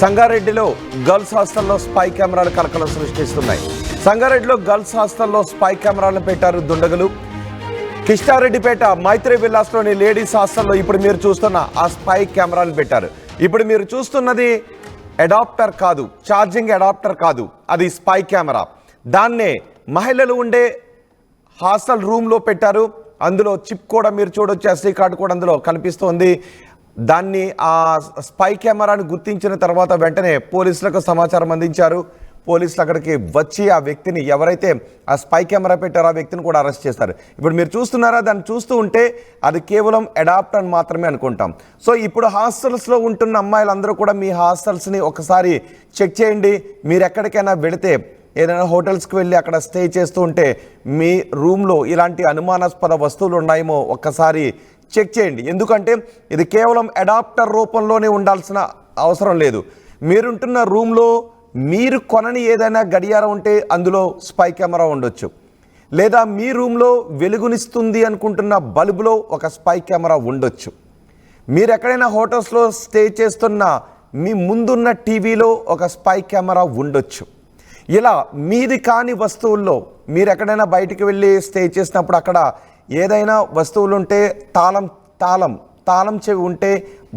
సంగారెడ్డిలో గర్ల్స్ హాస్టల్లో స్పై కెమెరాలు కలకలం సృష్టిస్తున్నాయి. సంగారెడ్డిలో గర్ల్స్ హాస్టల్లో స్పై కెమెరాలను పెట్టారు దుండగులు. కిష్టారెడ్డిపేట మైత్రి విల్లాస్లోని లేడీస్ హాస్టల్లో ఇప్పుడు మీరు చూస్తున్న ఆ స్పై కెమెరాలు పెట్టారు. ఇప్పుడు మీరు చూస్తున్నది అడాప్టర్ కాదు ఛార్జింగ్ అడాప్టర్ కాదు అది స్పై కెమెరా. దాన్నే మహిళలు ఉండే హాస్టల్ రూమ్లో పెట్టారు. అందులో చిప్ కూడా మీరు చూడొచ్చు ఎస్డీ కార్డు కూడా అందులో కనిపిస్తోంది. దాన్ని ఆ స్పై కెమెరాను గుర్తించిన తర్వాత వెంటనే పోలీసులకు సమాచారం అందించారు. పోలీసులు అక్కడికి వచ్చి ఆ వ్యక్తిని ఎవరైతే ఆ స్పై కెమెరా పెట్టారో ఆ వ్యక్తిని కూడా అరెస్ట్ చేస్తారు ఇప్పుడు మీరు చూస్తున్నారా? దాన్ని చూస్తూ ఉంటే అది కేవలం అడాప్ట్ అని మాత్రమే అనుకుంటాం. సో ఇప్పుడు హాస్టల్స్లో ఉంటున్న అమ్మాయిలందరూ కూడా మీ హాస్టల్స్ని ఒకసారి చెక్ చేయండి. మీరు ఎక్కడికైనా వెళితే ఏదైనా హోటల్స్కి వెళ్ళి అక్కడ స్టే చేస్తూ ఉంటే మీ రూమ్లో ఇలాంటి అనుమానాస్పద వస్తువులు ఉన్నాయేమో ఒక్కసారి చెక్ చేయండి. ఎందుకంటే ఇది కేవలం అడాప్టర్ రూపంలోనే ఉండాల్సిన అవసరం లేదు. మీరుంటున్న రూమ్లో మీరు కొనని ఏదైనా గడియారం ఉంటే అందులో స్పై కెమెరా ఉండొచ్చు. లేదా మీ రూమ్లో వెలుగునిస్తుంది అనుకుంటున్న బల్బులో ఒక స్పై కెమెరా ఉండొచ్చు. మీరు ఎక్కడైనా హోటల్స్లో స్టే చేస్తున్న మీ ముందున్న టీవీలో ఒక స్పై కెమెరా ఉండొచ్చు. ఇలా మీది కాని వస్తువుల్లో మీరు ఎక్కడైనా బయటికి వెళ్ళి స్టే చేసినప్పుడు అక్కడ ఏదైనా వస్తువులుంటే తాళం తాళం తాళం చెవి ఉంటే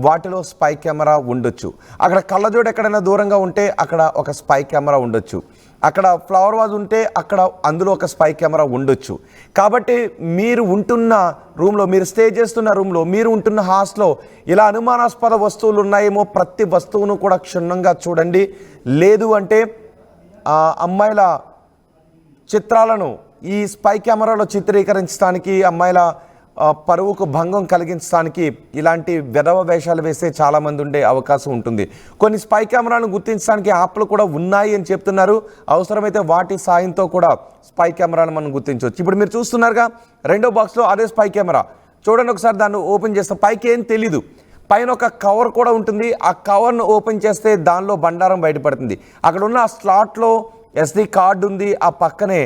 వాటిలో స్పై కెమెరా ఉండొచ్చు. అక్కడ కళ్ళజోడు ఎక్కడైనా దూరంగా ఉంటే అక్కడ ఒక స్పై కెమెరా ఉండొచ్చు. అక్కడ ఫ్లవర్ వాజ్ ఉంటే అక్కడ అందులో ఒక స్పై కెమెరా ఉండొచ్చు. కాబట్టి మీరు ఉంటున్న రూమ్లో మీరు స్టే చేస్తున్న రూమ్లో మీరు ఉంటున్న హాస్లో ఇలా అనుమానాస్పద వస్తువులు ఉన్నాయేమో ప్రతి వస్తువును కూడా క్షుణ్ణంగా చూడండి. లేదు అంటే అమ్మాయిల చిత్రాలను ఈ స్పై కెమెరాలో చిత్రీకరించడానికి అమ్మాయిల పరువుకు భంగం కలిగించడానికి ఇలాంటి వెధవ వేషాలు వేస్తే చాలామంది ఉండే అవకాశం ఉంటుంది. కొన్ని స్పై కెమెరాలను గుర్తించడానికి యాప్లు కూడా ఉన్నాయి అని చెప్తున్నారు. అవసరమైతే వాటి సాయంతో కూడా స్పై కెమెరాను మనం గుర్తించవచ్చు. ఇప్పుడు మీరు చూస్తున్నారుగా రెండో బాక్స్లో అదే స్పై కెమెరా. చూడండి ఒకసారి దాన్ని ఓపెన్ చేస్తే పైకి ఏం తెలీదు. పైన ఒక కవర్ కూడా ఉంటుంది. ఆ కవర్ను ఓపెన్ చేస్తే దానిలో బండారం బయటపడుతుంది. అక్కడ ఉన్న ఆ స్లాట్లో ఎస్డి కార్డు ఉంది. ఆ పక్కనే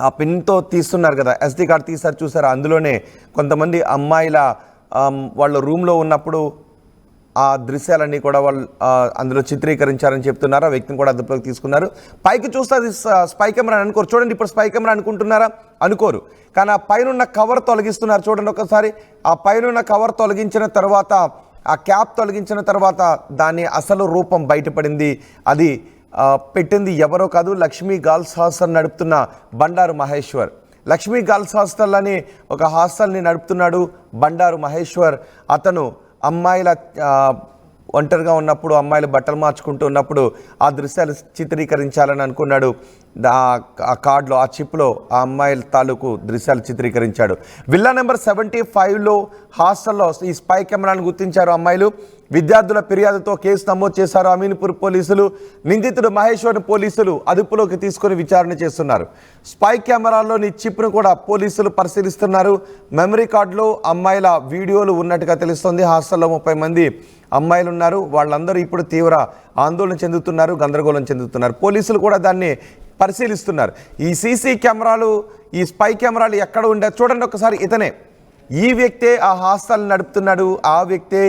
ఆ పిన్తో తీస్తున్నారు కదా ఎస్డి కార్డ్ తీసారు చూసారు? అందులోనే కొంతమంది అమ్మాయిల వాళ్ళ రూమ్లో ఉన్నప్పుడు ఆ దృశ్యాలన్నీ కూడా వాళ్ళు అందులో చిత్రీకరించారని చెప్తున్నారు. ఆ వ్యక్తిని కూడా అదుపులోకి తీసుకున్నారు. పైకి చూస్తే అది స్పై కెమెరా అని అనుకోరు. చూడండి ఇప్పుడు స్పై కెమెరా అనుకుంటున్నారా? అనుకోరు. కానీ ఆ పైన కవర్ తొలగిస్తున్నారు చూడండి ఒకసారి. ఆ పైన కవర్ తొలగించిన తర్వాత ఆ క్యాప్ తొలగించిన తర్వాత దాని అసలు రూపం బయటపడింది. అది పెట్టింది ఎవరో కాదు లక్ష్మీ గర్ల్స్ హాస్టల్ నడుపుతున్న బండారు మహేశ్వర్. లక్ష్మీ గర్ల్స్ హాస్టల్ అని ఒక హాస్టల్ని నడుపుతున్నాడు బండారు మహేశ్వర్. అతను అమ్మాయిల ఒంటరిగా ఉన్నప్పుడు అమ్మాయిలు బట్టలు మార్చుకుంటూ ఉన్నప్పుడు ఆ దృశ్యాలు చిత్రీకరించాలని అనుకున్నాడు. ఆ కార్డులో ఆ చిప్లో ఆ అమ్మాయిల తాలూకు దృశ్యాలు చిత్రీకరించాడు. విల్లా నెంబర్ సెవెంటీ ఫైవ్లో హాస్టల్లో ఈ స్పై కెమెరాను గుర్తించారు అమ్మాయిలు. విద్యార్థుల ఫిర్యాదుతో కేసు నమోదు చేశారు అమీన్పూర్ పోలీసులు. నిందితుడు మహేశ్వర్ పోలీసులు అదుపులోకి తీసుకొని విచారణ చేస్తున్నారు. స్పై కెమెరాలోని చిప్ను కూడా పోలీసులు పరిశీలిస్తున్నారు. మెమరీ కార్డులో అమ్మాయిల వీడియోలు ఉన్నట్టుగా తెలుస్తోంది. హాస్టల్లో ముప్పై మంది అమ్మాయిలు ఉన్నారు వాళ్ళందరూ ఇప్పుడు తీవ్ర ఆందోళన చెందుతున్నారు గందరగోళం చెందుతున్నారు. పోలీసులు కూడా దాన్ని పరిశీలిస్తున్నారు. ఈ సీసీ కెమెరాలు ఈ స్పై కెమెరాలు ఎక్కడ ఉండే చూడండి ఒకసారి ఇతనే. ఈ వ్యక్తే ఆ హాస్టల్ నడుపుతున్నాడు ఆ వ్యక్తే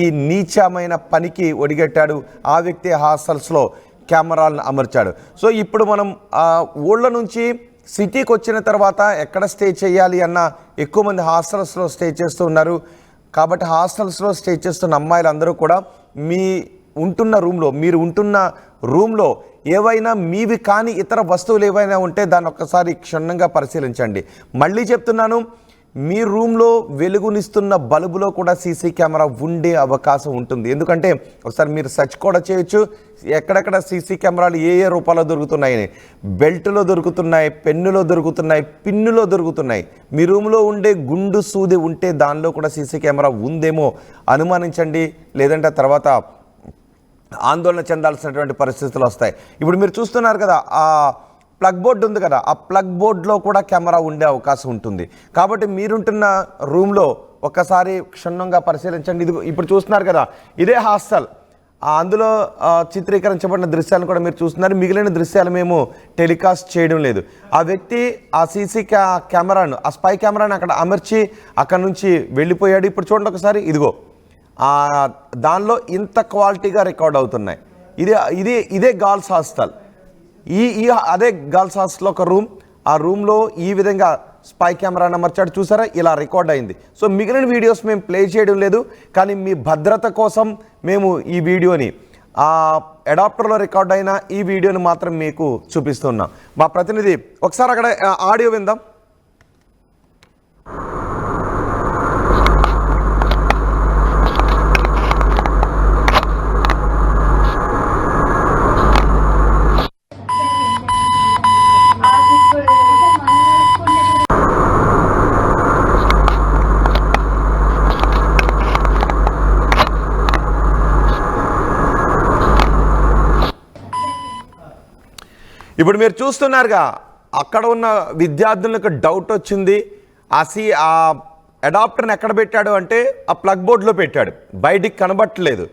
ఈ నీచమైన పనికి ఒడిగట్టాడు ఆ వ్యక్తే హాస్టల్స్లో కెమెరాలను అమర్చాడు. సో ఇప్పుడు మనం ఆ ఊళ్ళ నుంచి సిటీకి వచ్చిన తర్వాత ఎక్కడ స్టే చేయాలి అన్న ఎక్కువ మంది హాస్టల్స్లో స్టే చేస్తూ ఉన్నారు. కాబట్టి హాస్టల్స్లో స్టే చేస్తున్న అమ్మాయిలందరూ కూడా మీ ఉంటున్న రూమ్లో మీరు ఉంటున్న రూమ్లో ఏవైనా మీవి కాని ఇతర వస్తువులు ఏవైనా ఉంటే దాన్ని ఒక్కసారి క్షుణ్ణంగా పరిశీలించండి. మళ్ళీ చెప్తున్నాను మీ రూమ్లో వెలుగునిస్తున్న బల్బులో కూడా సీసీ కెమెరా ఉండే అవకాశం ఉంటుంది. ఎందుకంటే ఒకసారి మీరు సెర్చ్ కూడా చేయొచ్చు. ఎక్కడెక్కడ సీసీ కెమెరాలు ఏ ఏ రూపాల్లో దొరుకుతున్నాయని బెల్ట్లో దొరుకుతున్నాయి పెన్నులో దొరుకుతున్నాయి పిన్నులో దొరుకుతున్నాయి. మీ రూమ్లో ఉండే గుండు సూది ఉంటే దానిలో కూడా సీసీ కెమెరా ఉందేమో అనుమానించండి. లేదంటే తర్వాత ఆందోళన చెందాల్సినటువంటి పరిస్థితులు వస్తాయి. ఇప్పుడు మీరు చూస్తున్నారు కదా ఆ ప్లగ్ బోర్డు ఉంది కదా ఆ ప్లగ్ బోర్డులో కూడా కెమెరా ఉండే అవకాశం ఉంటుంది. కాబట్టి మీరుంటున్న రూమ్లో ఒక్కసారి క్షుణ్ణంగా పరిశీలించండి. ఇది ఇప్పుడు చూస్తున్నారు కదా ఇదే హాస్టల్. ఆ అందులో చిత్రీకరించబడిన దృశ్యాలను కూడా మీరు చూస్తున్నారు. మిగిలిన దృశ్యాలు మేము టెలికాస్ట్ చేయడం లేదు. ఆ వ్యక్తి ఆ సీసీ క్యా కెమెరాను ఆ స్పై కెమెరాను అక్కడ అమర్చి అక్కడ నుంచి వెళ్ళిపోయాడు. ఇప్పుడు చూడండి ఒకసారి ఇదిగో. దానిలో ఇంత క్వాలిటీగా రికార్డ్ అవుతున్నాయి. ఇది ఇది ఇదే గర్ల్స్ హాస్టల్. ఈ ఈ అదే గర్ల్స్ హాస్టల్లో ఒక రూమ్ ఆ రూమ్లో ఈ విధంగా స్పై కెమెరాను అమర్చాడు చూసారా? ఇలా రికార్డ్ అయింది. సో మిగిలిన వీడియోస్ మేము ప్లే చేయడం లేదు కానీ మీ భద్రత కోసం మేము ఈ వీడియోని ఆ అడాప్టర్లో రికార్డ్ అయిన ఈ వీడియోని మాత్రం మీకు చూపిస్తున్నాం. మా ప్రతినిధి ఒకసారి అక్కడ ఆడియో విందాం. ఇప్పుడు మీరు చూస్తున్నారుగా అక్కడ ఉన్న విద్యార్థులకు డౌట్ వచ్చింది. ఆ సి ఆ అడాప్టర్ని ఎక్కడ పెట్టాడు అంటే ఆ ప్లగ్ బోర్డ్లో పెట్టాడు. బయటికి కనబట్టలేదు.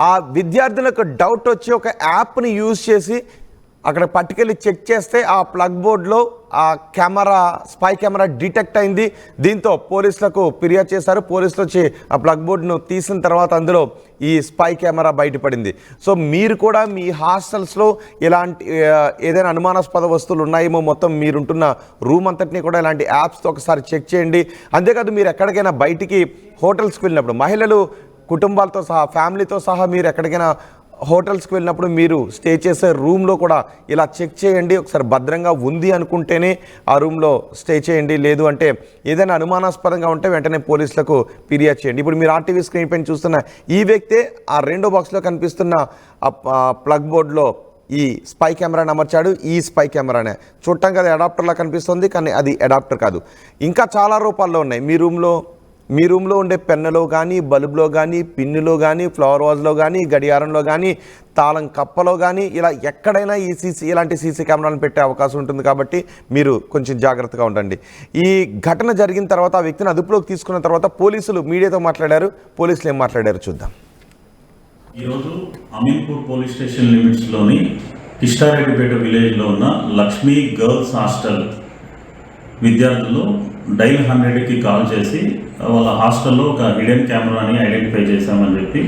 ఆ విద్యార్థులకు డౌట్ వచ్చి ఒక యాప్ని యూజ్ చేసి అక్కడ పట్టుకెళ్ళి చెక్ చేస్తే ఆ ప్లగ్ బోర్డ్లో ఆ కెమెరా స్పై కెమెరా డిటెక్ట్ అయింది. దీంతో పోలీసులకు ఫిర్యాదు చేశారు. పోలీసులు వచ్చి ఆ ప్లగ్ బోర్డును తీసిన తర్వాత అందులో ఈ స్పై కెమెరా బయటపడింది. సో మీరు కూడా మీ హాస్టల్స్లో ఇలాంటి ఏదైనా అనుమానాస్పద వస్తువులు ఉన్నాయేమో మొత్తం మీరుంటున్న రూమ్ అంతటిని కూడా ఇలాంటి యాప్స్తో ఒకసారి చెక్ చేయండి. అంతేకాదు మీరు ఎక్కడికైనా బయటికి హోటల్స్కి వెళ్ళినప్పుడు మహిళలు కుటుంబాలతో సహా ఫ్యామిలీతో సహా మీరు ఎక్కడికైనా హోటల్స్కి వెళ్ళినప్పుడు మీరు స్టే చేసే రూమ్లో కూడా ఇలా చెక్ చేయండి ఒకసారి భద్రంగా ఉంది అనుకుంటేనే ఆ రూమ్లో స్టే చేయండి. లేదు అంటే ఏదైనా అనుమానాస్పదంగా ఉంటే వెంటనే పోలీసులకు ఫిర్యాదు చేయండి. ఇప్పుడు మీరు ఆర్టీవీ స్క్రీన్ పైన చూస్తున్న ఈ వ్యక్తే ఆ రెండో బాక్స్లో కనిపిస్తున్న ప్లగ్ బోర్డ్లో ఈ స్పై కెమెరాని అమర్చాడు ఈ స్పై కెమెరానే. చూడటానికి అది అడాప్టర్లా కనిపిస్తుంది కానీ అది అడాప్టర్ కాదు. ఇంకా చాలా రూపాల్లో ఉన్నాయి. మీ రూమ్లో మీ రూమ్లో ఉండే పెన్నులో కానీ బల్బులో కానీ పిన్నులో కానీ ఫ్లవర్ వాజ్లో కానీ గడియారంలో కానీ తాళం కప్పలో కానీ ఇలా ఎక్కడైనా ఈ సీసీ ఇలాంటి సీసీ కెమెరాలను పెట్టే అవకాశం ఉంటుంది కాబట్టి మీరు కొంచెం జాగ్రత్తగా ఉండండి. ఈ ఘటన జరిగిన తర్వాత ఆ వ్యక్తిని అదుపులోకి తీసుకున్న తర్వాత పోలీసులు మీడియాతో మాట్లాడారు. పోలీసులు ఏం మాట్లాడారు చూద్దాం. ఈరోజు అమీన్పూర్ పోలీస్ స్టేషన్ లిమిట్స్లోని కిష్టారెడ్డిపేట విలేజ్లో ఉన్న లక్ష్మీ గర్ల్స్ హాస్టల్ విద్యార్థులు డైల్ హండ్రెడ్కి కాల్ చేసి వాళ్ళ హాస్టల్లో ఒక హిడెన్ కెమెరాని ఐడెంటిఫై చేశామని చెప్పి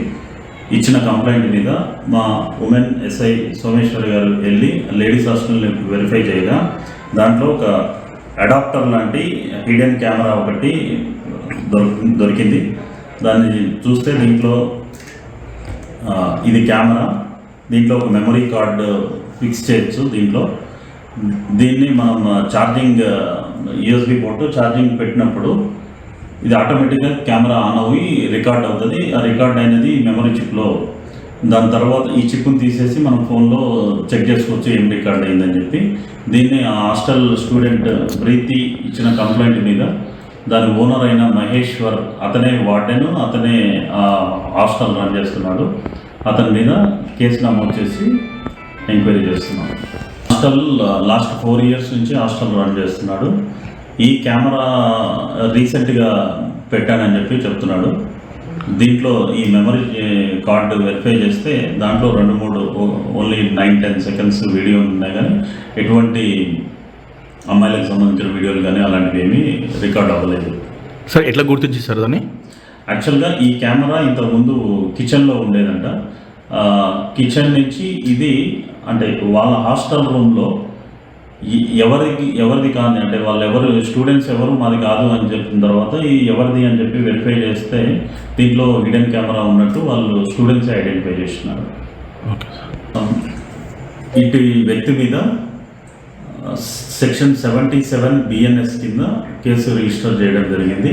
ఇచ్చిన కంప్లైంట్ మీద మా ఉమెన్ ఎస్ఐ సోమేశ్వర్ గారు వెళ్ళి లేడీస్ హాస్టల్ని వెరిఫై చేయగా దాంట్లో ఒక అడాప్టర్ లాంటి హిడెన్ కెమెరా ఒకటి దొరికి దొరికింది. దాన్ని చూస్తే దీంట్లో ఇది కెమెరా దీంట్లో ఒక మెమరీ కార్డు ఫిక్స్ చేయొచ్చు దీంట్లో. దీన్ని మనం ఛార్జింగ్ యూఎస్బి పోర్టు ఛార్జింగ్ పెట్టినప్పుడు ఇది ఆటోమేటిక్గా కెమెరా ఆన్ అవి రికార్డ్ అవుతుంది. ఆ రికార్డ్ అయినది మెమరీ చిప్లో. దాని తర్వాత ఈ చిప్ని తీసేసి మనం ఫోన్లో చెక్ చేసుకోవచ్చు ఏం రికార్డ్ అయిందని చెప్పి. దీన్ని ఆ హాస్టల్ స్టూడెంట్ ప్రీతి ఇచ్చిన కంప్లైంట్ మీద దాని ఓనర్ అయిన మహేశ్వర్ అతనే వార్డెను అతనే హాస్టల్ రన్ చేస్తున్నాడు. అతని మీద కేసు నమోదు చేసి ఎంక్వైరీ చేస్తున్నాడు హాస్టల్ లాస్ట్ ఫోర్ ఇయర్స్ నుంచి హాస్టల్ రన్ చేస్తున్నాడు. ఈ కెమెరా రీసెంట్గా పెట్టానని చెప్పి చెప్తున్నాడు. దీంట్లో ఈ మెమరీ కార్డు వెరిఫై చేస్తే దాంట్లో రెండు మూడు only nine ten seconds video ఉన్నాయి కానీ ఎటువంటి అమ్మాయిలకు సంబంధించిన వీడియోలు కానీ అలాంటివి ఏమీ రికార్డ్ అవ్వలేదు. సార్ ఎట్లా గుర్తించేశారు దాన్ని? యాక్చువల్గా ఈ కెమెరా ఇంతకుముందు కిచెన్లో ఉండేదంట. కిచెన్ నుంచి ఇది అంటే వాళ్ళ హాస్టల్ రూమ్లో ఎవరికి ఎవరిది కాదు అంటే వాళ్ళు ఎవరు స్టూడెంట్స్ ఎవరు మాది కాదు అని చెప్పిన తర్వాత ఈ ఎవరిది అని చెప్పి వెరిఫై చేస్తే దీంట్లో హిడెన్ కెమెరా ఉన్నట్టు వాళ్ళు స్టూడెంట్స్ ఐడెంటిఫై సార్. ఇటు వ్యక్తి మీద సెక్షన్ సెవెంటీ సెవెన్ బిఎన్ఎస్ కింద కేసు రిజిస్టర్ చేయడం జరిగింది.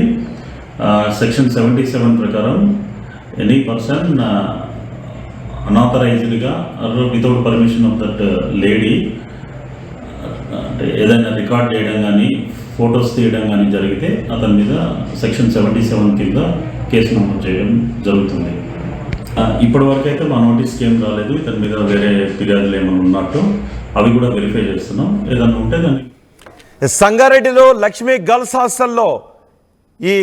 సెక్షన్ సెవెంటీ సెవెన్ ప్రకారం any person అనాథరైజ్డ్గా without permission of that lady అంటే ఏదైనా రికార్డ్ చేయడం కానీ ఫొటోస్ తీయడం కానీ జరిగితే అతని మీద సెక్షన్ సెవెంటీ సెవెన్ కింద కేసు నమోదు చేయడం జరుగుతుంది. ఆ, ఇప్పటి వరకు అయితే మా నోటీస్కి ఏం రాలేదు. ఇతని మీద వేరే ఫిర్యాదులు ఏమైనా ఉన్నట్టు అవి కూడా వెరిఫై చేస్తున్నాం. ఏదైనా ఉంటే దాన్ని సంగారెడ్డిలో లక్ష్మీ గర్ల్స్ హాస్టల్లో ఈ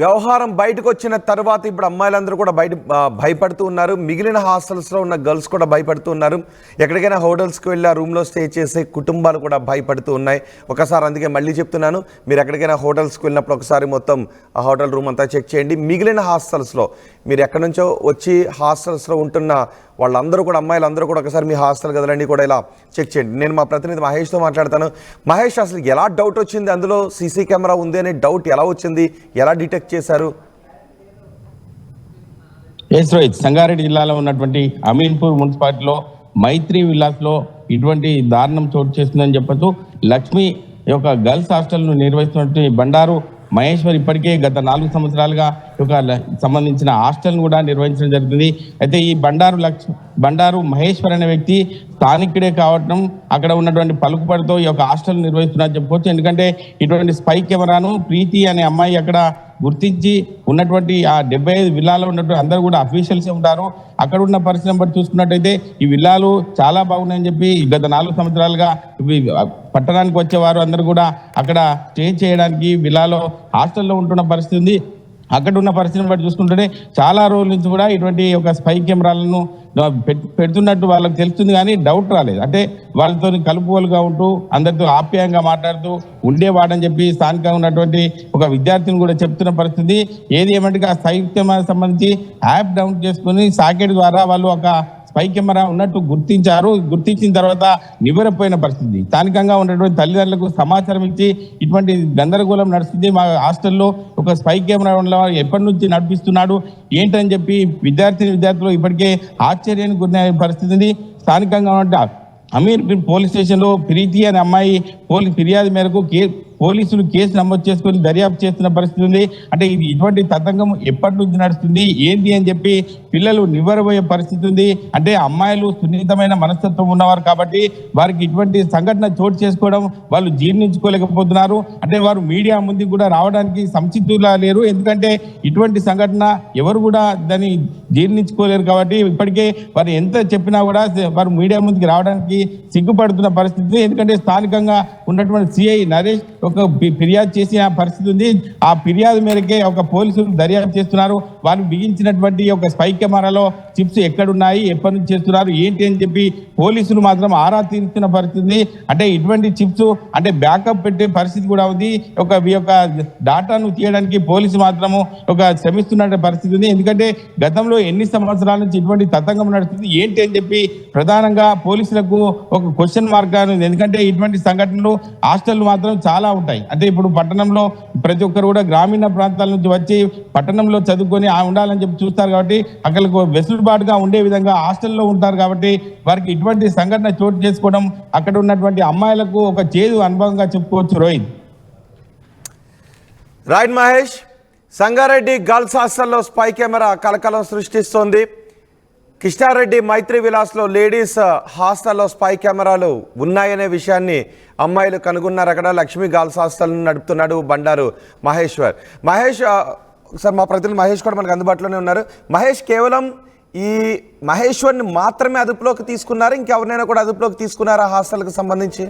వ్యవహారం బయటకు వచ్చిన తర్వాత ఇప్పుడు అమ్మాయిలందరూ కూడా బయట భయపడుతూ ఉన్నారు. మిగిలిన హాస్టల్స్లో ఉన్న గర్ల్స్ కూడా భయపడుతూ ఉన్నారు. ఎక్కడికైనా హోటల్స్కి వెళ్ళి ఆ రూమ్లో స్టే చేసే కుటుంబాలు కూడా భయపడుతూ ఉన్నాయి. ఒకసారి అందుకే మళ్ళీ చెప్తున్నాను మీరు ఎక్కడికైనా హోటల్స్కి వెళ్ళినప్పుడు ఒకసారి మొత్తం ఆ హోటల్ రూమ్ అంతా చెక్ చేయండి. మిగిలిన హాస్టల్స్లో మీరు ఎక్కడి నుంచో వచ్చి హాస్టల్స్లో ఉంటున్న వాళ్ళందరూ కూడా అమ్మాయిలందరూ కూడా ఒకసారి మీ హాస్టల్ గదులన్నీ కూడా ఇలా చెక్ చేయండి. నేను మా ప్రతినిధి మహేష్తో మాట్లాడతాను. మహేష్ అసలు ఎలా డౌట్ వచ్చింది? అందులో సీసీ కెమెరా ఉంది అనే డౌట్ ఎలా వచ్చింది? ఎలా డిటెక్ట్ చేశారు? ఎస్ రోహిత్ సంగారెడ్డి జిల్లాలో ఉన్నటువంటి అమీన్పూర్ మున్సిపాలిటీలో మైత్రి విలాస్లో ఇటువంటి దారుణం చోటు చేస్తుందని చెప్పచ్చు. లక్ష్మి యొక్క గర్ల్స్ హాస్టల్ను నిర్వహిస్తున్నటువంటి బండారు మహేశ్వర్ ఇప్పటికే గత నాలుగు సంవత్సరాలుగా ఒక ల- సంబంధించిన హాస్టల్ను కూడా నిర్వహించడం జరుగుతుంది. అయితే ఈ బండారు లక్ష్మి బండారు మహేశ్వర్ అనే వ్యక్తి స్థానికుడే కావటం అక్కడ ఉన్నటువంటి పలుకుబడితో ఈ యొక్క హాస్టల్ నిర్వహిస్తున్నారు చెప్పుకోవచ్చు. ఎందుకంటే ఇటువంటి స్పై కెమెరాను ప్రీతి అనే అమ్మాయి అక్కడ గుర్తించి ఉన్నటువంటి ఆ డెబ్బై ఐదు విల్లాలో ఉన్నటువంటి అందరూ కూడా అఫీషియల్స్ ఉంటారు. అక్కడ ఉన్న పరిస్థితిని బట్టి చూసుకున్నట్టయితే ఈ విల్లాలు చాలా బాగున్నాయని చెప్పి గత నాలుగు సంవత్సరాలుగా ఇవి పట్టణానికి వచ్చేవారు అందరూ కూడా అక్కడ స్టే చేయడానికి విల్లాలో హాస్టల్లో ఉంటున్న పరిస్థితి ఉంది. అక్కడ ఉన్న పరిస్థితిని బట్టి చూసుకుంటుంటే చాలా రోజుల నుంచి కూడా ఇటువంటి ఒక స్పై కెమెరాలను పెడుతున్నట్టు వాళ్ళకి తెలుస్తుంది కానీ డౌట్ రాలేదు. అంటే వాళ్ళతో కలుపుకోలుగా ఉంటూ అందరితో ఆప్యాయంగా మాట్లాడుతూ ఉండేవాడని చెప్పి స్థానికంగా ఉన్నటువంటి ఒక విద్యార్థిని కూడా చెప్తున్న పరిస్థితి. ఏది ఏమంటే ఆ స్పై సంబంధించి యాప్ డౌన్ చేసుకుని సాకెట్ ద్వారా వాళ్ళు ఒక స్పై కెమెరా ఉన్నట్టు గుర్తించారు. గుర్తించిన తర్వాత నివరపోయిన పరిస్థితి. స్థానికంగా ఉన్నటువంటి తల్లిదండ్రులకు సమాచారం ఇచ్చి ఇటువంటి గందరగోళం నడుస్తుంది. మా హాస్టల్లో ఒక స్పై కెమెరా ఉన్న ఎప్పటి నుంచి నడిపిస్తున్నాడు? ఏంటని చెప్పి విద్యార్థిని విద్యార్థులు ఇప్పటికే ఆశ్చర్యానికి గురైన పరిస్థితి ఉంది. స్థానికంగా ఉన్న అమీర్ పోలీస్ స్టేషన్లో ప్రీతి అనే అమ్మాయి పోలీస్ ఫిర్యాదు మేరకు కే పోలీసులు కేసు నమోదు చేసుకొని దర్యాప్తు చేస్తున్న పరిస్థితి ఉంది. అంటే ఇది ఇటువంటి తతంగం ఎప్పటి నుంచి నడుస్తుంది? ఏంటి అని చెప్పి పిల్లలు నివ్వరబోయే పరిస్థితి ఉంది. అంటే అమ్మాయిలు సున్నితమైన మనస్తత్వం ఉన్నవారు కాబట్టి వారికి ఇటువంటి సంఘటన చోటు చేసుకోవడం వాళ్ళు జీర్ణించుకోలేకపోతున్నారు. అంటే వారు మీడియా ముందుకు కూడా రావడానికి సంసిద్ధులా లేరు. ఎందుకంటే ఇటువంటి సంఘటన ఎవరు కూడా దాన్ని జీర్ణించుకోలేరు కాబట్టి ఇప్పటికే వారు ఎంత చెప్పినా కూడా వారు మీడియా ముందుకు రావడానికి సిగ్గుపడుతున్న పరిస్థితి ఎందుకంటే స్థానికంగా ఉన్నటువంటి సిఐ నరేష్ ఒక ఒక ఫిర్యాదు చేసిన పరిస్థితి ఉంది. ఆ ఫిర్యాదు మేరకే ఒక పోలీసులు దర్యాప్తు చేస్తున్నారు. వారు బిగించినటువంటి ఒక స్పై కెమెరాలో చిప్స్ ఎక్కడున్నాయి ఎప్పటి నుంచి చేస్తున్నారు ఏంటి అని చెప్పి పోలీసులు మాత్రం ఆరా తీరుస్తున్న పరిస్థితి ఉంది. అంటే ఇటువంటి చిప్స్ అంటే బ్యాకప్ పెట్టే పరిస్థితి కూడా ఉంది. ఒక యొక్క డాటాను తీయడానికి పోలీసు మాత్రము ఒక శ్రమిస్తున్న పరిస్థితి ఉంది. ఎందుకంటే గతంలో ఎన్ని సంవత్సరాల నుంచి ఇటువంటి తతంగం నడుస్తుంది ఏంటి అని చెప్పి ప్రధానంగా పోలీసులకు ఒక క్వశ్చన్ మార్క్ ఉంది. ఎందుకంటే ఇటువంటి సంఘటనలు హాస్టల్ మాత్రం చాలా ఉంటాయి. అంటే ఇప్పుడు పట్టణంలో ప్రతి ఒక్కరు కూడా గ్రామీణ ప్రాంతాల నుంచి వచ్చి పట్టణంలో చదువుకొని ఆ ఉండాలని చెప్పి చూస్తారు కాబట్టి అక్కడికి వెసులుబాటుగా ఉండే విధంగా హాస్టల్లో ఉంటారు కాబట్టి వారికి ఇటువంటి సంఘటన చోటు చేసుకోవడం అక్కడ ఉన్నటువంటి అమ్మాయిలకు ఒక చేదు అనుభవంగా చెప్పుకోవచ్చు రోహిత్ రైట్ మహేష్ సంగారెడ్డి గర్ల్స్ హాస్టల్లో స్పై కెమెరా కలకలం సృష్టిస్తోంది. కృష్ణారెడ్డి మైత్రి విలాస్లో లేడీస్ హాస్టల్లో స్పై కెమెరాలు ఉన్నాయనే విషయాన్ని అమ్మాయిలు కనుగొన్నారు అక్కడ లక్ష్మీ గర్ల్స్ హాస్టల్ను నడుపుతున్నాడు బండారు మహేశ్వర్. మహేష్ సార్ మా ప్రతినిధి మహేష్ కూడా మనకు అందుబాటులోనే ఉన్నారు. మహేష్ కేవలం ఈ మహేశ్వర్ని మాత్రమే అదుపులోకి తీసుకున్నారు ఇంకెవరినైనా కూడా అదుపులోకి తీసుకున్నారా హాస్టల్కి సంబంధించి?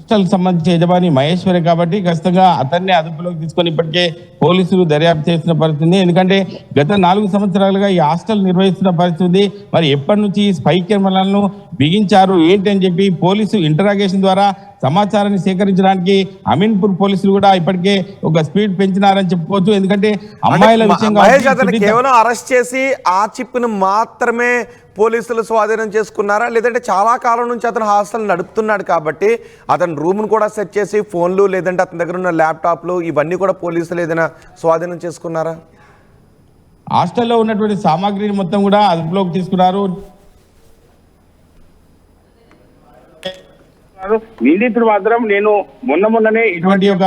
హాస్టల్ సంబంధించి యజమాని మహేశ్వరి కాబట్టి ఖచ్చితంగా అతన్ని అదుపులోకి తీసుకొని ఇప్పటికే పోలీసులు దర్యాప్తు చేస్తున్న పరిస్థితి ఎందుకంటే గత నాలుగు సంవత్సరాలుగా ఈ హాస్టల్ నిర్వహిస్తున్న పరిస్థితి మరి ఎప్పటి నుంచి స్పై కెమెరాలను బిగించారు? ఏంటి అని చెప్పి పోలీసు ఇంటరాగేషన్ ద్వారా సమాచారాన్ని సేకరించడానికి అమీన్పూర్ పోలీసులు కూడా ఇప్పటికే ఒక స్పీడ్ పెంచినారని చెప్పుకోవచ్చు. ఎందుకంటే అమ్మాయిల అంటే విషయం మ- మహేష్ కాబట్టి అతను సునీత- కేవలం అరెస్ట్ చేసి ఆ చిప్ను మాత్రమే పోలీసులు స్వాధీనం చేసుకున్నారా? లేదంటే చాలా కాలం నుంచి అతను హాస్టల్ నడుపుతున్నాడు కాబట్టి అతను రూమ్ను కూడా సెట్ చేసి ఫోన్లు లేదంటే అతని దగ్గర ఉన్న ల్యాప్టాప్లు ఇవన్నీ కూడా పోలీసులు ఏదైనా స్వాధీనం చేసుకున్నారా? హాస్టల్లో ఉన్నటువంటి సామాగ్రిని మొత్తం కూడా అదుపులోకి తీసుకున్నారు. నిందితుడు మాత్రం నేను మొన్న మొన్ననే ఇటువంటి ఒక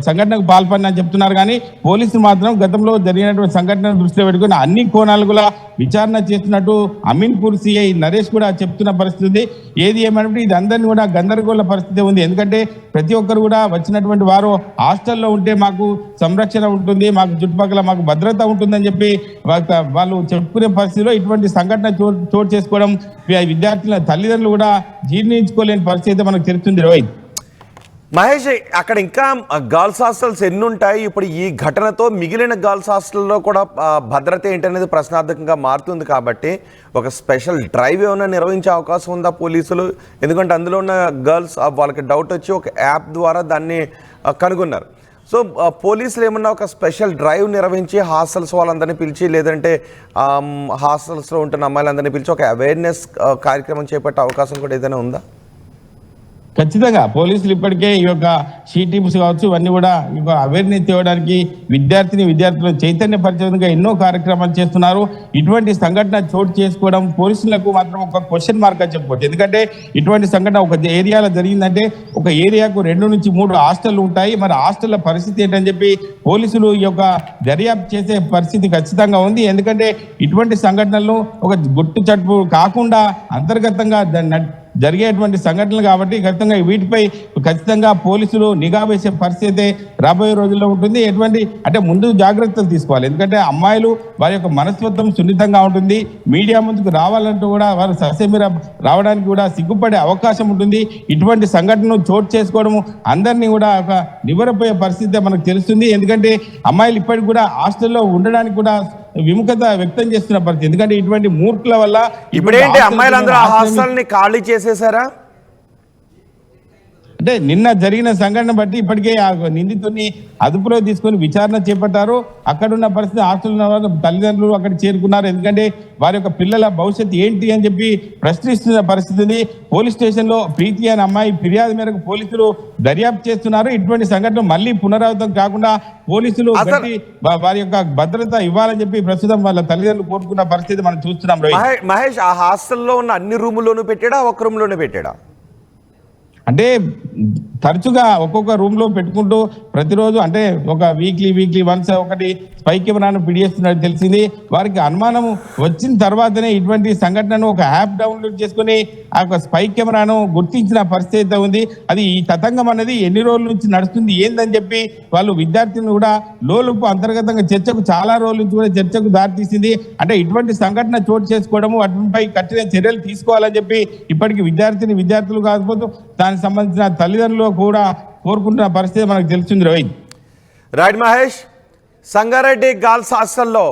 సంఘటనకు పాల్పడిన చెప్తున్నారు కానీ పోలీసులు మాత్రం గతంలో జరిగినటువంటి సంఘటన దృష్టిలో పెట్టుకుని అన్ని కోణాలు కూడా విచారణ చేస్తున్నట్టు అమీన్పూర్ సిఐ నరేష్ కూడా చెప్తున్న పరిస్థితి ఏది ఏమంటే ఇది అందరినీ కూడా గందరగోళ పరిస్థితి ఉంది. ఎందుకంటే ప్రతి ఒక్కరు కూడా వచ్చినటువంటి వారు హాస్టల్లో ఉంటే మాకు సంరక్షణ ఉంటుంది మాకు చుట్టుపక్కల మాకు భద్రత ఉంటుందని చెప్పి వాళ్ళ- వాళ్ళు చెప్పుకునే పరిస్థితిలో ఇటువంటి సంఘటన చోటు చోటు చేసుకోవడం విద్యార్థుల తల్లిదండ్రులు కూడా జీర్ణించుకోలేని పరిస్థితి మనకు తెలుస్తుంది రోహిత్ మహేష్ అక్కడ ఇంకా గర్ల్స్ హాస్టల్స్ ఎన్ని ఉంటాయి ఇప్పుడు ఈ ఘటనతో మిగిలిన గర్ల్స్ హాస్టల్లో కూడా భద్రత ఏంటనేది ప్రశ్నార్థకంగా మారుతుంది కాబట్టి ఒక స్పెషల్ డ్రైవ్ ఏమైనా నిర్వహించే అవకాశం ఉందా పోలీసులు? ఎందుకంటే అందులో ఉన్న గర్ల్స్ వాళ్ళకి డౌట్ వచ్చి ఒక యాప్ ద్వారా దాన్ని కనుగొన్నారు. సో పోలీసులు ఏమన్నా ఒక స్పెషల్ డ్రైవ్ నిర్వహించి హాస్టల్స్ వాళ్ళందరినీ పిలిచి లేదంటే హాస్టల్స్లో ఉంటున్న అమ్మాయిలందరినీ పిలిచి ఒక అవేర్నెస్ కార్యక్రమం చేపట్టే అవకాశం కూడా ఏదైనా ఉందా? ఖచ్చితంగా పోలీసులు ఇప్పటికే ఈ యొక్క షీ టీమ్స్ కావచ్చు ఇవన్నీ కూడా ఈ యొక్క అవేర్నెస్ ఇవ్వడానికి విద్యార్థిని విద్యార్థులను చైతన్యపరిచేందుకు ఎన్నో కార్యక్రమాలు చేస్తున్నారు. ఇటువంటి సంఘటన చోటు చేసుకోవడం పోలీసులకు మాత్రం ఒక క్వశ్చన్ మార్క్ అని చెప్పుకోవచ్చు. ఎందుకంటే ఇటువంటి సంఘటన ఒక ఏరియాలో జరిగిందంటే ఒక ఏరియాకు రెండు నుంచి మూడు హాస్టళ్ళు ఉంటాయి. మరి హాస్టల్ల పరిస్థితి ఏంటని చెప్పి పోలీసులు ఈ యొక్క దర్యాప్తు చేసే పరిస్థితి ఖచ్చితంగా ఉంది. ఎందుకంటే ఇటువంటి సంఘటనలు ఒక గుట్టు చట్టు కాకుండా అంతర్గతంగా జరిగేటువంటి సంఘటనలు కాబట్టి ఖచ్చితంగా వీటిపై ఖచ్చితంగా పోలీసులు నిఘా వేసే పరిస్థితి రాబోయే రోజుల్లో ఉంటుంది. ఎటువంటి అంటే ముందు జాగ్రత్తలు తీసుకోవాలి. ఎందుకంటే అమ్మాయిలు వారి యొక్క మనస్తత్వం సున్నితంగా ఉంటుంది. మీడియా ముందుకు రావాలంటూ కూడా వారు సస్యమీర రావడానికి కూడా సిగ్గుపడే అవకాశం ఉంటుంది. ఇటువంటి సంఘటనలు చోటు చేసుకోవడము అందరినీ కూడా ఒక నివరపోయే పరిస్థితి మనకు తెలుస్తుంది. ఎందుకంటే అమ్మాయిలు ఇప్పటికి కూడా హాస్టల్లో ఉండడానికి కూడా విముఖత వ్యక్తం చేస్తున్న పరిస్థితి. ఎందుకంటే ఇటువంటి మూర్ఖుల వల్ల ఇప్పుడేంటి అమ్మాయిలందరూ హాస్టల్ని ఖాళీ చేసేసారా? అంటే నిన్న జరిగిన సంఘటన బట్టి ఇప్పటికే ఆ నిందితుడిని అదుపులో తీసుకొని విచారణ చేపట్టారు. అక్కడ ఉన్న పరిస్థితి హాస్టల్ తల్లిదండ్రులు అక్కడ చేరుకున్నారు. ఎందుకంటే వారి యొక్క పిల్లల భవిష్యత్తు ఏంటి అని చెప్పి ప్రశ్నిస్తున్న పరిస్థితి ఉంది పోలీస్ స్టేషన్లో ప్రీతి అనే అమ్మాయి ఫిర్యాదు మేరకు పోలీసులు దర్యాప్తు చేస్తున్నారు. ఇటువంటి సంఘటన మళ్ళీ పునరావృతం కాకుండా పోలీసులు వారి యొక్క భద్రత ఇవ్వాలని చెప్పి ప్రస్తుతం వాళ్ళ తల్లిదండ్రులు కోరుకున్న పరిస్థితి మనం చూస్తున్నాం మహేష్ ఆ హాస్టల్లో ఉన్న అన్ని రూముల్లోనూ పెట్టాడా? ఒక రూమ్లోనే పెట్టాడా? అంటే తరచుగా ఒక్కొక్క రూమ్లో పెట్టుకుంటూ ప్రతిరోజు అంటే ఒక వీక్లీ వీక్లీ వన్స్ ఒకటి స్పై కెమెరాను పిడిచేస్తున్నట్టు తెలిసింది. వారికి అనుమానం వచ్చిన తర్వాతనే ఇటువంటి సంఘటనను ఒక యాప్ డౌన్లోడ్ చేసుకుని ఆ యొక్క స్పై కెమెరాను గుర్తించిన పరిస్థితి అయితే ఉంది అది ఈ తతంగం అనేది ఎన్ని రోజుల నుంచి నడుస్తుంది ఏందని చెప్పి వాళ్ళు విద్యార్థులను కూడా లోలుపు అంతర్గతంగా చర్చకు చాలా రోజుల నుంచి కూడా చర్చకు దారితీసింది అంటే ఇటువంటి సంఘటన చోటు చేసుకోవడము వాటిపై కఠిన చర్యలు తీసుకోవాలని చెప్పి ఇప్పటికి విద్యార్థిని విద్యార్థులు కాకపోతే దానికి సంబంధించిన తల్లిదండ్రులు కూడా కోరుకుంటున్న పరిస్థితి మనకు తెలుస్తుంది రవి రైట్ మహేష్ సంగారెడ్డి గర్ల్స్ హాస్టల్లో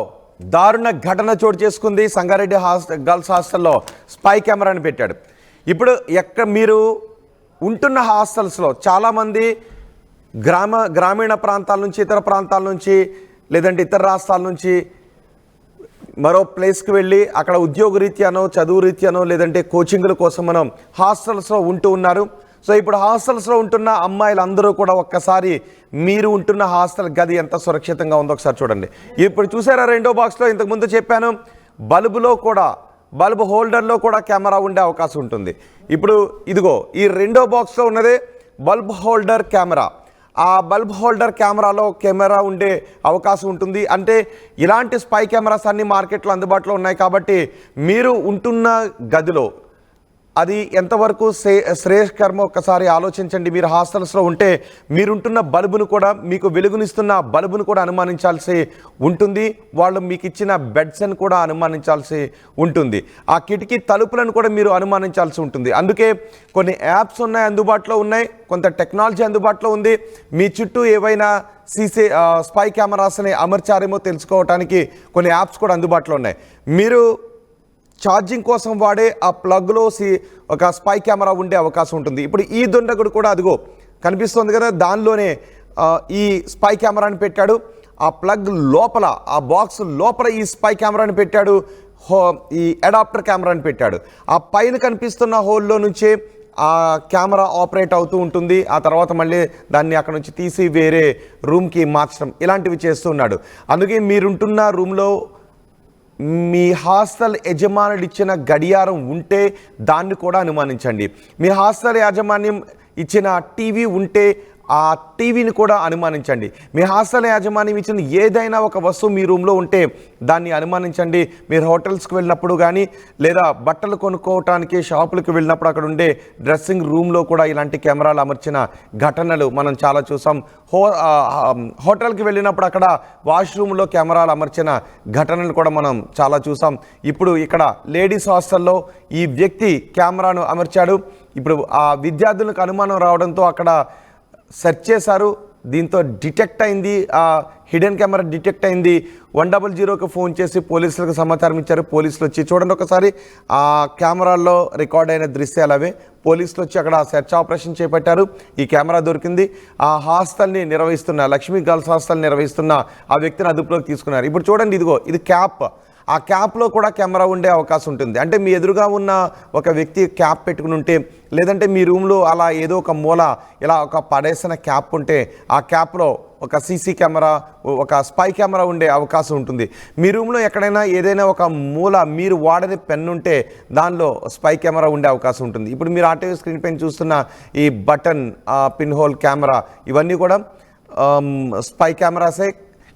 దారుణ ఘటన చోటు చేసుకుంది. సంగారెడ్డి హాస్టల్ గర్ల్స్ హాస్టల్లో స్పై కెమెరాని పెట్టాడు. ఇప్పుడు ఎక్కడ మీరు ఉంటున్న హాస్టల్స్లో చాలామంది గ్రామ గ్రామీణ ప్రాంతాల నుంచి ఇతర ప్రాంతాల నుంచి లేదంటే ఇతర రాష్ట్రాల నుంచి మరో ప్లేస్కి వెళ్ళి అక్కడ ఉద్యోగ రీత్యానో చదువు రీత్యానో లేదంటే కోచింగ్ల కోసం మనం హాస్టల్స్లో ఉంటూ ఉన్నారు. సో ఇప్పుడు హాస్టల్స్లో ఉంటున్న అమ్మాయిలు అందరూ కూడా ఒక్కసారి మీరు ఉంటున్న హాస్టల్ గది ఎంత సురక్షితంగా ఉందో ఒకసారి చూడండి. ఇప్పుడు చూసారా రెండో బాక్స్లో ఇంతకుముందు చెప్పాను బల్బులో కూడా బల్బ్ హోల్డర్లో కూడా కెమెరా ఉండే అవకాశం ఉంటుంది. ఇప్పుడు ఇదిగో ఈ రెండో బాక్స్లో ఉన్నదే బల్బ్ హోల్డర్ కెమెరా. ఆ బల్బ్ హోల్డర్ కెమెరాలో కెమెరా ఉండే అవకాశం ఉంటుంది. అంటే ఇలాంటి స్పై కెమెరాస్ అన్ని మార్కెట్లో అందుబాటులో ఉన్నాయి కాబట్టి మీరు ఉంటున్న గదిలో అది ఎంతవరకు శ్రే శ్రేయస్కరమో ఒక్కసారి ఆలోచించండి. మీరు హాస్టల్స్లో ఉంటే మీరుంటున్న బల్బును కూడా మీకు వెలుగునిస్తున్న బల్బును కూడా అనుమానించాల్సి ఉంటుంది. వాళ్ళు మీకు ఇచ్చిన బెడ్స్ని కూడా అనుమానించాల్సి ఉంటుంది. ఆ కిటికీ తలుపులను కూడా మీరు అనుమానించాల్సి ఉంటుంది. అందుకే కొన్ని యాప్స్ ఉన్నాయి అందుబాటులో ఉన్నాయి. కొంత టెక్నాలజీ అందుబాటులో ఉంది. మీ చుట్టూ ఏవైనా సీసీ స్పై కెమెరాస్ని అమర్చారేమో తెలుసుకోవడానికి కొన్ని యాప్స్ కూడా అందుబాటులో ఉన్నాయి. మీరు ఛార్జింగ్ కోసం వాడే ఆ ప్లగ్లో సి ఒక స్పై కెమెరా ఉండే అవకాశం ఉంటుంది. ఇప్పుడు ఈ దుండగుడు కూడా అదిగో కనిపిస్తుంది కదా దానిలోనే ఈ స్పై కెమెరాని పెట్టాడు. ఆ ప్లగ్ లోపల ఆ బాక్స్ లోపల ఈ స్పై కెమెరాని పెట్టాడు. హో ఈ అడాప్టర్ కెమెరాని పెట్టాడు. ఆ పైన కనిపిస్తున్న హోల్లో నుంచే ఆ కెమెరా ఆపరేట్ అవుతూ ఉంటుంది. ఆ తర్వాత మళ్ళీ దాన్ని అక్కడ నుంచి తీసి వేరే రూమ్కి మార్చడం ఇలాంటివి చేస్తున్నాడు అందుకే మీరుంటున్న రూమ్లో మీ హాస్టల్ యజమానుడు ఇచ్చిన గడియారం ఉంటే దాన్ని కూడా అనుమానించండి. మీ హాస్టల్ యాజమాన్యం ఇచ్చిన టీవీ ఉంటే ఆ టీవీని కూడా అనుమానించండి. మీ హాస్టల్ యాజమాన్యం ఇచ్చిన ఏదైనా ఒక వస్తువు మీ రూమ్లో ఉంటే దాన్ని అనుమానించండి. మీరు హోటల్స్కి వెళ్ళినప్పుడు కానీ లేదా బట్టలు కొనుక్కోవటానికి షాపులకు వెళ్ళినప్పుడు అక్కడ ఉండే డ్రెస్సింగ్ రూమ్లో కూడా ఇలాంటి కెమెరాలు అమర్చిన ఘటనలు మనం చాలా చూసాం. హో హోటల్కి వెళ్ళినప్పుడు అక్కడ వాష్రూమ్లో కెమెరాలు అమర్చిన ఘటనలు కూడా మనం చాలా చూసాం. ఇప్పుడు ఇక్కడ లేడీస్ హాస్టల్లో ఈ వ్యక్తి కెమెరాను అమర్చాడు. ఇప్పుడు ఆ విద్యార్థులకు అనుమానం రావడంతో అక్కడ సెర్చ్ చేశారు. దీంతో డిటెక్ట్ అయింది. ఆ హిడెన్ కెమెరా డిటెక్ట్ అయింది. వన్ డబల్ జీరోకి ఫోన్ చేసి పోలీసులకు సమాచారం ఇచ్చారు. పోలీసులు వచ్చి చూడండి ఒకసారి. ఆ కెమెరాల్లో రికార్డ్ అయిన దృశ్యాలు అవే. పోలీసులు వచ్చి అక్కడ సెర్చ్ ఆపరేషన్ చేపట్టారు. ఈ కెమెరా దొరికింది. ఆ హాస్టల్ని నిర్వహిస్తున్న లక్ష్మీ గర్ల్స్ హాస్టల్ నిర్వహిస్తున్న ఆ వ్యక్తిని అదుపులోకి తీసుకున్నారు. ఇప్పుడు చూడండి ఇదిగో ఇది క్యాప్. ఆ క్యాప్లో కూడా కెమెరా ఉండే అవకాశం ఉంటుంది. అంటే మీ ఎదురుగా ఉన్న ఒక వ్యక్తి క్యాప్ పెట్టుకుని ఉంటే లేదంటే మీ రూమ్లో అలా ఏదో ఒక మూల ఇలా ఒక పడేసిన క్యాప్ ఉంటే ఆ క్యాప్లో ఒక సీసీ కెమెరా ఒక స్పై కెమెరా ఉండే అవకాశం ఉంటుంది. మీ రూమ్లో ఎక్కడైనా ఏదైనా ఒక మూల మీరు వాడని పెన్ ఉంటే దానిలో స్పై కెమెరా ఉండే అవకాశం ఉంటుంది. ఇప్పుడు మీరు ఆర్టీవీ స్క్రీన్ పైన చూస్తున్న ఈ బటన్ పిన్ హోల్ కెమెరా ఇవన్నీ కూడా స్పై కెమెరాసే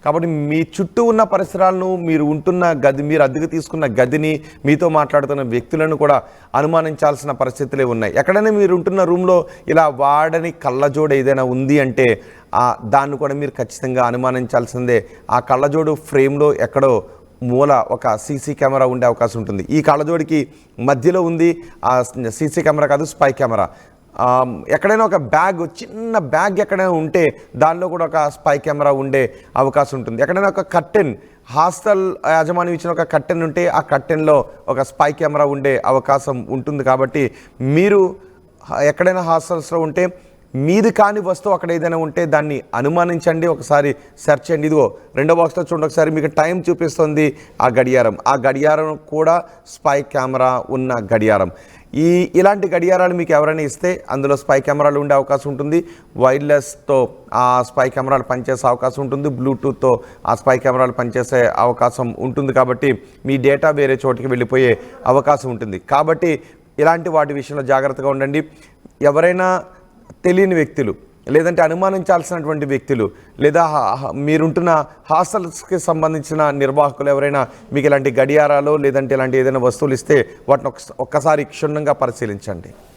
కాబట్టి మీ చుట్టూ ఉన్న పరిసరాలను మీరు ఉంటున్న గది మీరు అద్దెకు తీసుకున్న గదిని మీతో మాట్లాడుతున్న వ్యక్తులను కూడా అనుమానించాల్సిన పరిస్థితులే ఉన్నాయి. ఎక్కడైనా మీరు ఉంటున్న రూమ్లో ఇలా వాడని కళ్ళజోడు ఏదైనా ఉంది అంటే ఆ దాన్ని కూడా మీరు ఖచ్చితంగా అనుమానించాల్సిందే. ఆ కళ్ళజోడు ఫ్రేమ్లో ఎక్కడో మూల ఒక సీసీ కెమెరా ఉండే అవకాశం ఉంటుంది. ఈ కళ్ళజోడికి మధ్యలో ఉంది ఆ సీసీ కెమెరా కాదు స్పై కెమెరా. ఎక్కడైనా ఒక బ్యాగ్ చిన్న బ్యాగ్ ఎక్కడైనా ఉంటే దానిలో కూడా ఒక స్పై కెమెరా ఉండే అవకాశం ఉంటుంది. ఎక్కడైనా ఒక కర్టెన్ హాస్టల్ యాజమాన్యం ఇచ్చిన ఒక కర్టెన్ ఉంటే ఆ కర్టెన్లో ఒక స్పై కెమెరా ఉండే అవకాశం ఉంటుంది. కాబట్టి మీరు ఎక్కడైనా హాస్టల్స్లో ఉంటే మీది కాని వస్తువు అక్కడ ఏదైనా ఉంటే దాన్ని అనుమానించండి. ఒకసారి సెర్చ్ చేయండి. ఇదిగో రెండో బాక్స్లో చూడండి. ఒకసారి మీకు టైం చూపిస్తుంది ఆ గడియారం. ఆ గడియారం కూడా స్పై కెమెరా ఉన్న గడియారం. ఈ ఇలాంటి గడియారాలు మీకు ఎవరైనా ఇస్తే అందులో స్పై కెమెరాలు ఉండే అవకాశం ఉంటుంది. వైర్లెస్తో ఆ స్పై కెమెరాలు పనిచేసే అవకాశం ఉంటుంది. బ్లూటూత్తో ఆ స్పై కెమెరాలు పనిచేసే అవకాశం ఉంటుంది కాబట్టి మీ డేటా వేరే చోటికి వెళ్ళిపోయే అవకాశం ఉంటుంది. కాబట్టి ఇలాంటి వాటి విషయంలో జాగ్రత్తగా ఉండండి. ఎవరైనా తెలియని వ్యక్తులు లేదంటే అనుమానించాల్సినటువంటి వ్యక్తులు లేదా మీరుంటున్న హాస్టల్స్కి సంబంధించిన నిర్వాహకులు ఎవరైనా మీకు ఇలాంటి గడియారాలు లేదంటే ఇలాంటి ఏదైనా వస్తువులు ఇస్తే వాటిని ఒక్కసారి క్షుణ్ణంగా పరిశీలించండి.